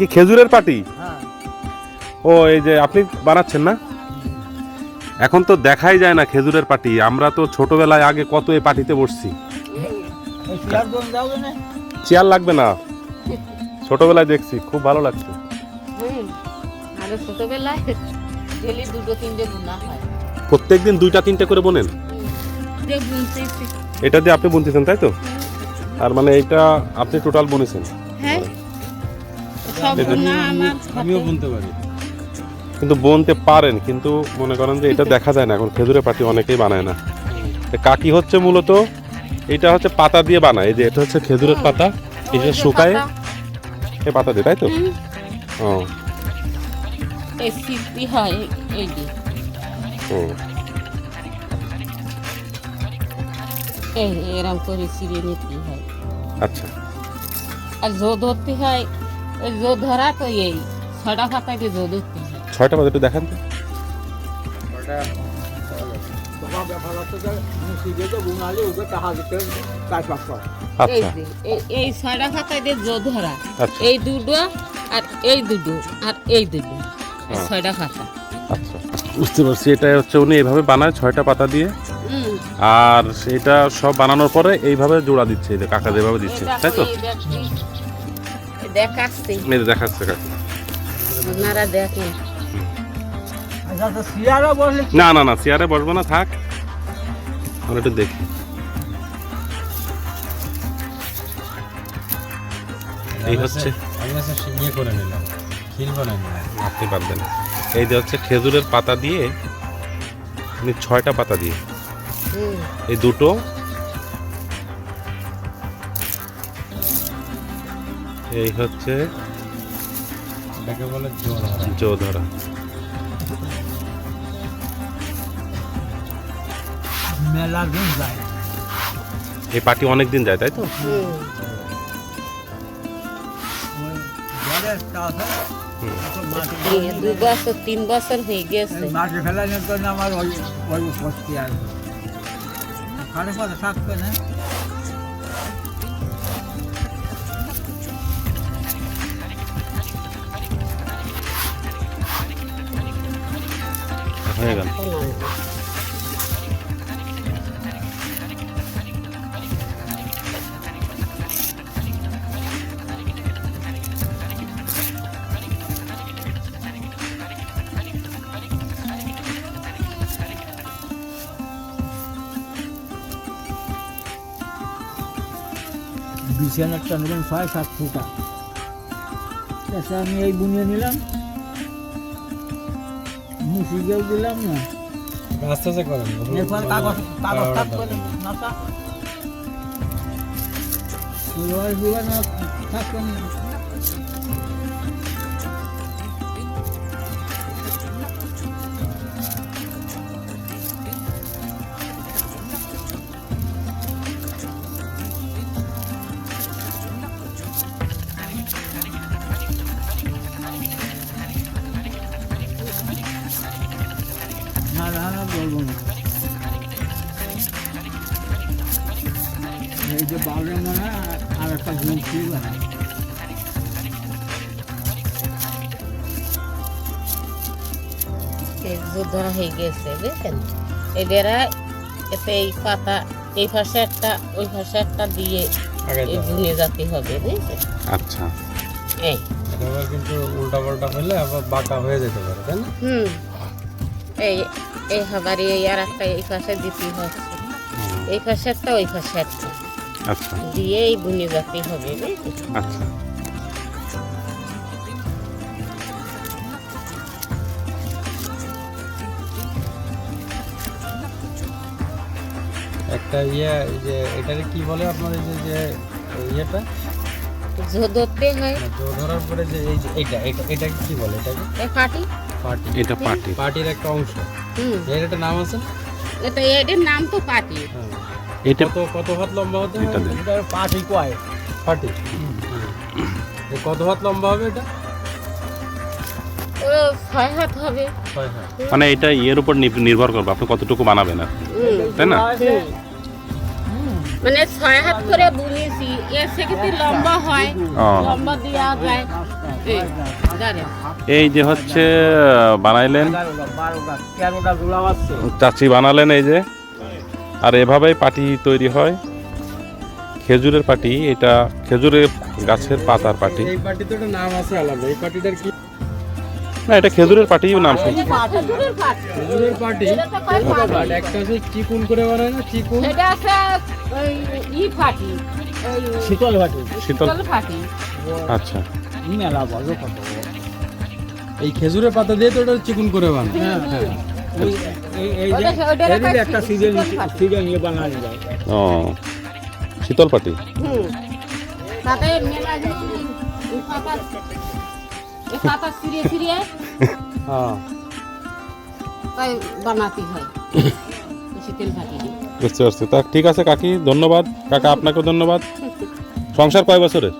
কি খেজুরের পাটি? হ্যাঁ। ও এই যে আপনি বানাচ্ছেন না? এখন তো দেখাই যায় না খেজুরের পাটি। আমরা তো ছোটবেলায় আগে কত এই পাটিতে বসছি। চেয়ার লাগবে না। ছোটবেলায় দেখছি খুব ভালো লাগছে। প্রত্যেকদিন দুইটা তিনটা করে বোনেন? এটা দিয়ে আপনি বুনতেছেন তাই তো? আর মানে এইটা আপনি টোটাল বুনেছেন। আমিও বুনতে পারি। কিন্তু বুনতে পারেন কিন্তু মনে করেন যে এটা দেখা যায় না। এখন খেজুরের পাটি অনেকেই বানায় না। কাকি হচ্ছে মূলত এটা হচ্ছে পাতা দিয়ে বানায়। এই যে এটা হচ্ছে খেজুরের পাতা। এটা শুকায়। এ পাতা দিয়ে তাই তো? ও। হয় এই যে। ও। এই করে ছিঁড়ে নিতে হয়। আচ্ছা। আর জো ধরতে হয় ওই জো ধরা তো এই ছটা পাতায় দিয়ে জো ধরতে ছয়টা পাতা একটু দেখান তো। এই আচ্ছা। এই- এই ছয়টা পাতায় দিয়ে জো ধরা। আচ্ছা। এই দুটো আর এই দুটো আর এই দুটো হ্যাঁ। ছয়টা পাতা আচ্ছা। বুঝতে পারছি এটা হচ্ছে উনি এইভাবে বানায় ছয়টা পাতা দিয়ে। আর সেটা সব বানানোর পরে এইভাবে জোড়া দিচ্ছে এই কাকা যেভাবে দিচ্ছে তাই তো? দেখাচ্ছি। যে দেখাচ্ছে আপনারা দেখেন। না না না চেয়ারে বসবো না থাক। আমরা একটু দেখি। এই হচ্ছে আমি হচ্ছে সে ইয়ে করে নিলাম খিল বানাই নিলাম আপনি পারবেন এই যে হচ্ছে খেজুরের পাতা দিয়ে উনি ছয়টা পাতা দিয়ে। এই দুটো এই হচ্ছে এটাকে বলে জোর হারা জো ধরা মেলার দিন যায়। এই পাটি অনেক দিন যায় তাই তো? দু বছর তিন বছর হয়ে গেছে এই ফেলানোর জন্য আমার ওই ওই থাকবে না। বিছানাটা নিলাম ছয় সাত ফুটা। তাছাড়া আমি এই বুনিয়ে নিলাম। মুসিকেও দিলাম না। আস্তে আস্তে করেন। এরপর কাগজ কাগজ থাকবে না তা রোজ দুবার না বলব না এই যে বাউলের মানে আর একটা ঘুম ছিল এই ধরা হয়ে গেছে বুঝছেন এবারে এতে এই পাতা এই পাশে একটা ওই পাশে একটা দিয়ে এই যেতে হবে বুঝছেন আচ্ছা। এই কিন্তু উল্টা পাল্টা হলে আবার বাঁকা হয়ে যেতে পারে তাই না? হুম। এই এই খাবারই এই আর একটা এই পাশে দিতে হচ্ছে এই পাশে একটা ওই পাশে একটা। আচ্ছা। দিয়ে এই বুনে যেতে হবে আচ্ছা। একটা ইয়ে যে এটাকে কি বলে আপনার এই যে যে ইয়েটা? জো ধরতে হয়। না, জো ধরার পরে যে এই যে এইটা এটা এটাকে কি বলে এটাকে? এই পাটি? পার্টি। এটা পাটি পার্টির একটা অংশ। হুম। এর একটা নাম আছে? এটা এটার নাম তো পাটি হ্যাঁ। এটা কত কত হাত লম্বা হতে এটা পাটি কয়? পার্টি। কত হাত লম্বা হবে এটা? ও ছয় হাত হবে। ছয় হাত মানে এটা ইয়ের উপর নির- নির্ভর করবে। আপনি কতটুকু বানাবেন আর তাই না? মানে ছয় হাত করে বুনেছি এর থেকে লম্বা হয়। লম্বা দেওয়া যায়। এই যে হচ্ছে বানাইলেন। চাচি বানালেন এই যে। আর এভাবেই পাটি তৈরি হয়। খেজুরের পাটি এটা খেজুরের গাছের পাতার পাটি। এই পার্টিতে একটা নাম আছে আলাদা। এই পার্টিটার কি? না এটা খেজুরের পাটি নাম শুনছি। খেজুরের পাট। খেজুরের পার্টি এটা তো কয় পাট। আর একটা হচ্ছে চিকুন করে বানায় না? চিকুন? এটা আছে ই ফাটি শীতল ভাটি শীতল শীতল আচ্ছা। মেলা বলো কত এই খেজুরের পাতা দিয়ে তো ওটা চিকুন করে বানায়। হ্যাঁ এই এই- এই যে ওটা- ওটার এরই একটা সিজন শীতল সিজন নিয়ে বানানো যায়। ও শীতল পাটি? হ্যাঁ। হয়। বুঝতে পারছি। তা ঠিক আছে কাকি ধন্যবাদ। কাকা আপনাকেও ধন্যবাদ। সংসার কয় বছরের?